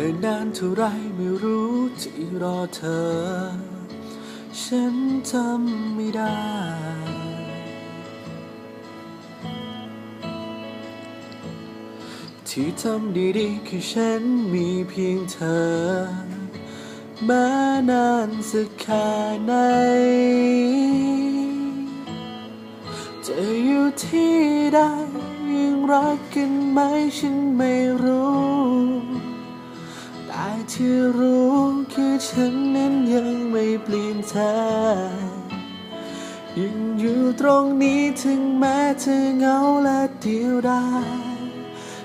นิ่นนานเท่าไรไม่รู้ที่รอเธอ ฉันจำไม่ได้ ที่ทำดีๆคือฉันมีเพียงเธอแม้นานสักแค่ไหนจะอยู่ที่ใดยังรักกันไหมฉันไม่รู้ ที่รู้คือฉันนั้นยังไม่เปลี่ยนใจยังอยู่ตรงนี้ถึงแม้เธอเหงาและเดียวดาย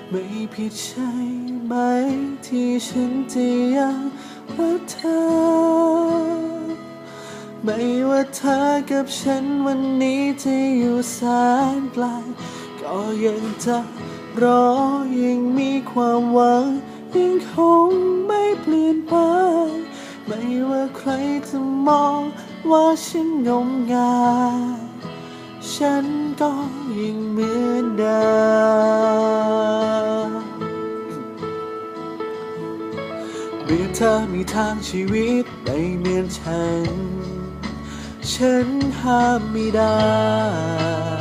ไม่ผิดใช่ไหมที่ฉันจะยังรักเธอ ไม่ว่าเธอกับฉันวันนี้จะอยู่แสนไกลก็ยังจะรอยังมีความหวัง ยังคงไม่เปลี่ยนไปไม่ว่าใครจะมองว่าฉันงมงายฉันก็ยังเหมือนเดิมเมื่อเธอมีทางชีวิตไม่เหมือนฉัน ฉันห้ามไม่ได้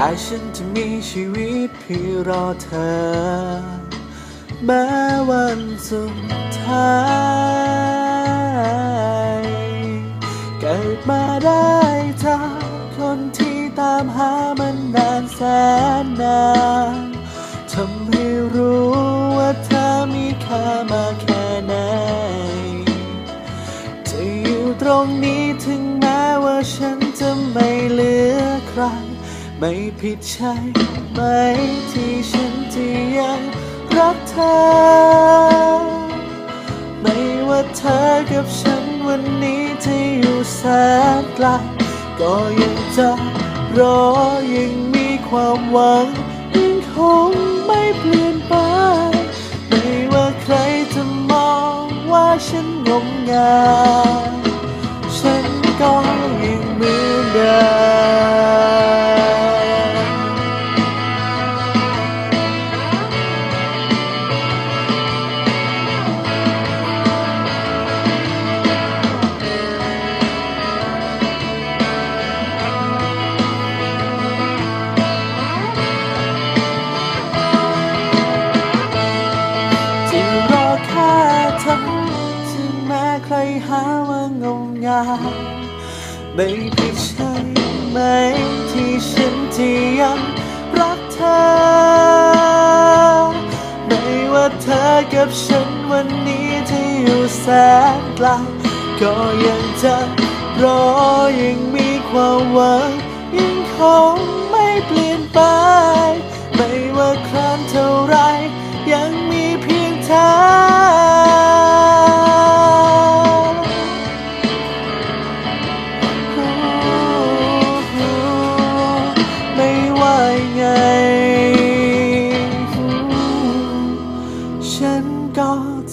แต่ฉันจะมีชีวิตเพื่อรอเธอ แม้วันสุดท้ายเกิดมาได้จากคนที่ตามหามันนานแสนนานทำให้รู้ว่าเธอมีค่ามาแค่ไหนจะอยู่ตรงนี้ถึงแม้ว่าฉันจะไม่เหลือใคร ไม่ผิดใช่ไหมที่ฉันจะยังรักเธอ ไม่ว่าเธอกับฉันวันนี้จะอยู่แสนไกลก็ยังจะรอยังมีความหวังยังคงไม่เปลี่ยนไป ไม่ว่าใครจะมองว่าฉันงมงาย ไม่ผิดใช่ไหมที่ฉันที่ยังรักเธอ ไม่ว่าเธอกับฉันวันนี้ที่อยู่แสนไกลก็ยังจะรอยังมีความหวังยังคง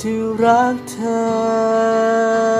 ที่รักเธอ